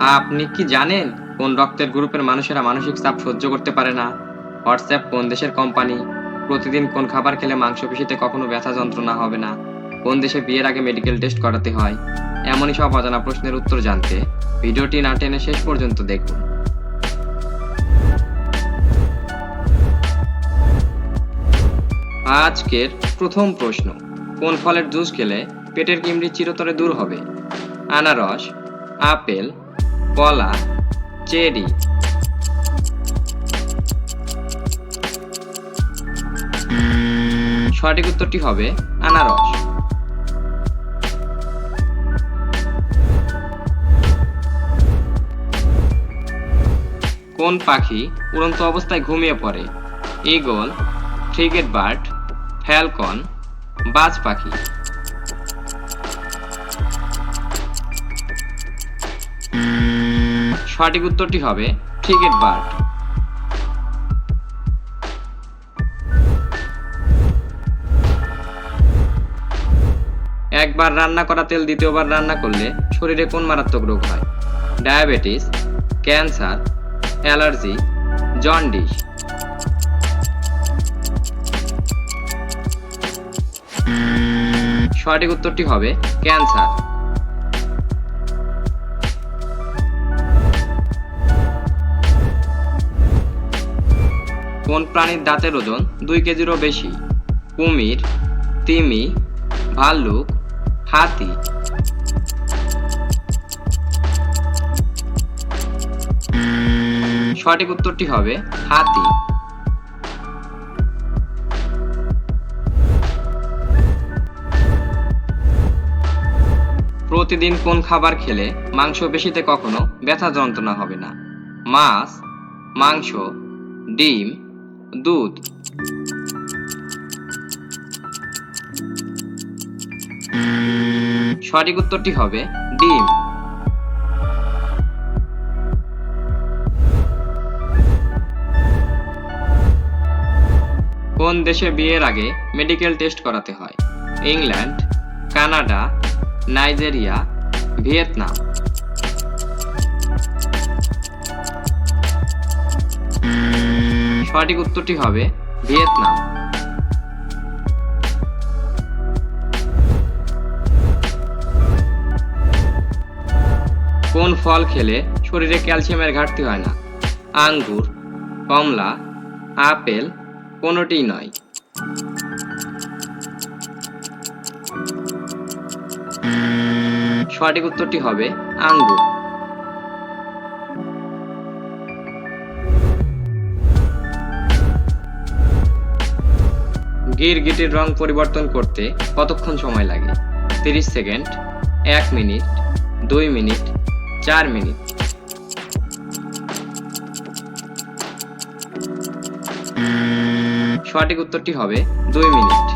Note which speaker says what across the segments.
Speaker 1: আপনি কি জানেন কোন রক্তের গ্রুপের মানুষেরা মানসিক চাপ সহ্য করতে পারে না? হোয়াটসঅ্যাপ কোন দেশের কোম্পানি? প্রতিদিন কোন খাবার খেলে মাংসপেশিতে কখনো ব্যথা যন্ত্রণা হবে না? কোন দেশে বিয়ের আগে মেডিকেল টেস্ট করাতে হয়? এমনই সব অজানা প্রশ্নের উত্তর জানতে ভিডিওটি না টেনে শেষ পর্যন্ত দেখুন। আজকের প্রথম প্রশ্ন, কোন ফলের জুস খেলে পেটের কিমড়ি চিরতরে দূর হবে? আনারস, আপেল কলা, চেরি। সঠিক উত্তরটি হবে আনারস। কোন পাখি উড়ন্ত অবস্থায় ঘুমিয়ে পড়ে? ইগল ফ্রিগেট বার্ড, ফ্যালকন, বাজ পাখি। সঠিক উত্তরটি হবে ক্রিকেট বার্ড। একবার রান্না করা তেল, দ্বিতীয়বার রান্না করলে শরীরে কোন মারাত্মক রোগ হয়? Diabetes, cancer, allergy, jaundice. সঠিক উত্তরটি হবে ক্যান্সার। কোন প্রাণীর দাঁতের ওজন দুই কেজিরও বেশি? কুমির, তিমি, ভাল্লুক, হাতি। সঠিক উত্তরটি হবে হাতি। প্রতিদিন কোন খাবার খেলে মাংস পেশিতে কখনো ব্যথা যন্ত্রণা হবে না? মাছ, মাংস, ডিম দুধ। সঠিক উত্তরটি হবে ডিম। কোন দেশে বিয়ের আগে মেডিকেল টেস্ট করাতে হয়? England, Canada, Nigeria, Vietnam. সঠিক উত্তরটি হবে ভিয়েতনাম। কোন ফল খেলে শরীরে ক্যালসিয়ামের ঘাটতি হয় না? আঙ্গুর, কমলা, আপেল, কোনোটিই নয়। সঠিক উত্তরটি হবে আঙ্গুর। গিরগিটির রং পরিবর্তন করতে কতক্ষণ সময় লাগে? তিরিশ সেকেন্ড, এক মিনিট, দুই মিনিট, চার মিনিট। সঠিক উত্তরটি হবে দুই মিনিট।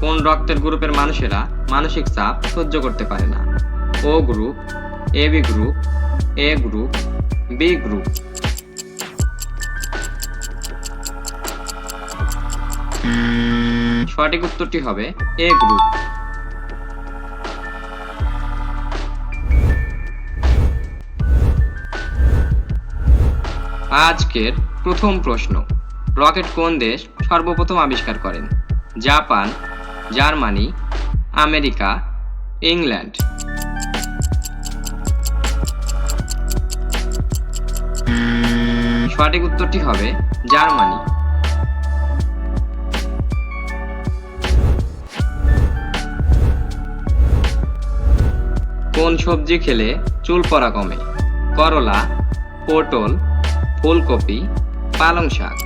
Speaker 1: কোন রক্তের গ্রুপের মানুষেরা মানসিক চাপ সহ্য করতে পারে না? O group A B group A group B group সঠিক উত্তরটি হবে এ গ্রুপ আজকের প্রথম প্রশ্ন। রকেট কোন দেশ সর্বপ্রথম আবিষ্কার করেন? Japan, Germany, America, England. সঠিক উত্তরটি হবে জার্মানি। কোন সবজি খেলে চুল পড়া কমে? করলা, পটল, ফুলকপি, পালং শাক।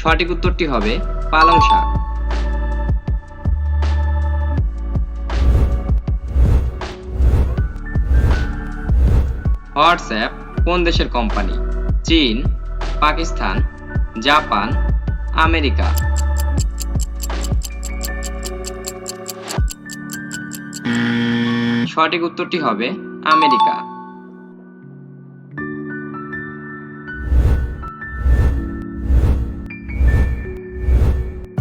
Speaker 1: সঠিক উত্তরটি হবে পালং শাক। হোয়াটসঅ্যাপ, কোন দেশের কোম্পানি? চীন, পাকিস্তান, জাপান, আমেরিকা। সঠিক উত্তরটি হবে আমেরিকা।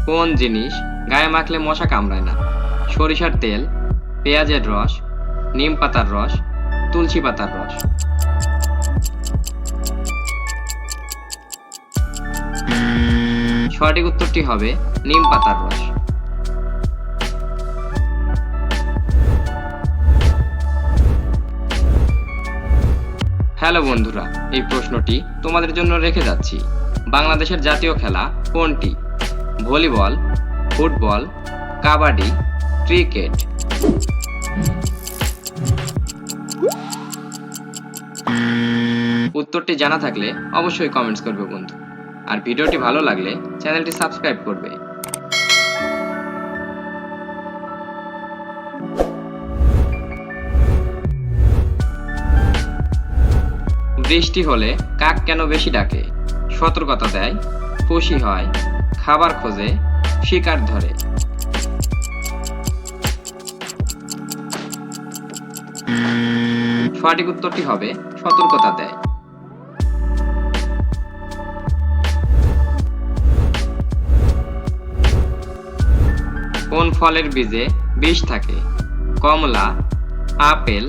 Speaker 1: কোন জিনিস গায়ে মাখলে মশা কামড়ায় না? সরিষার তেল, পেঁয়াজের রস, নিম পাতার রস, তুলসী পাতার রস। সঠিক উত্তরটি হবে নিম পাতার রস। হ্যালো বন্ধুরা, এই প্রশ্নটি তোমাদের জন্য রেখে যাচ্ছি। বাংলাদেশের জাতীয় খেলা কোনটি? Volleyball, football, kabaddi, cricket. উত্তরটি জানা থাকলে অবশ্যই কমেন্টস করবে বন্ধু। আর ভিডিওটি ভালো লাগলে চ্যানেলটি সাবস্ক্রাইব করবে। বৃষ্টি হলে কাক কেন বেশি ডাকে? সতর্কতা দেয় খুশি হয়, খাবার খোঁজে, শিকার ধরে। সঠিক উত্তরটি হবে সতর্কতা দেয়। কোন ফলের বীজে বিষ থাকে? কমলা, আপেল,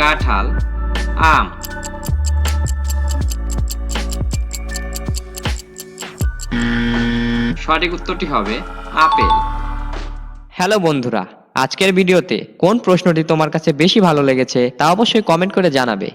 Speaker 1: কাঁঠাল, আম। সঠিক উত্তরটি হবে আপেল।
Speaker 2: হ্যালো বন্ধুরা, আজকের ভিডিওতে কোন প্রশ্নটি তোমার কাছে বেশি ভালো লেগেছে তা অবশ্যই কমেন্ট করে জানাবে।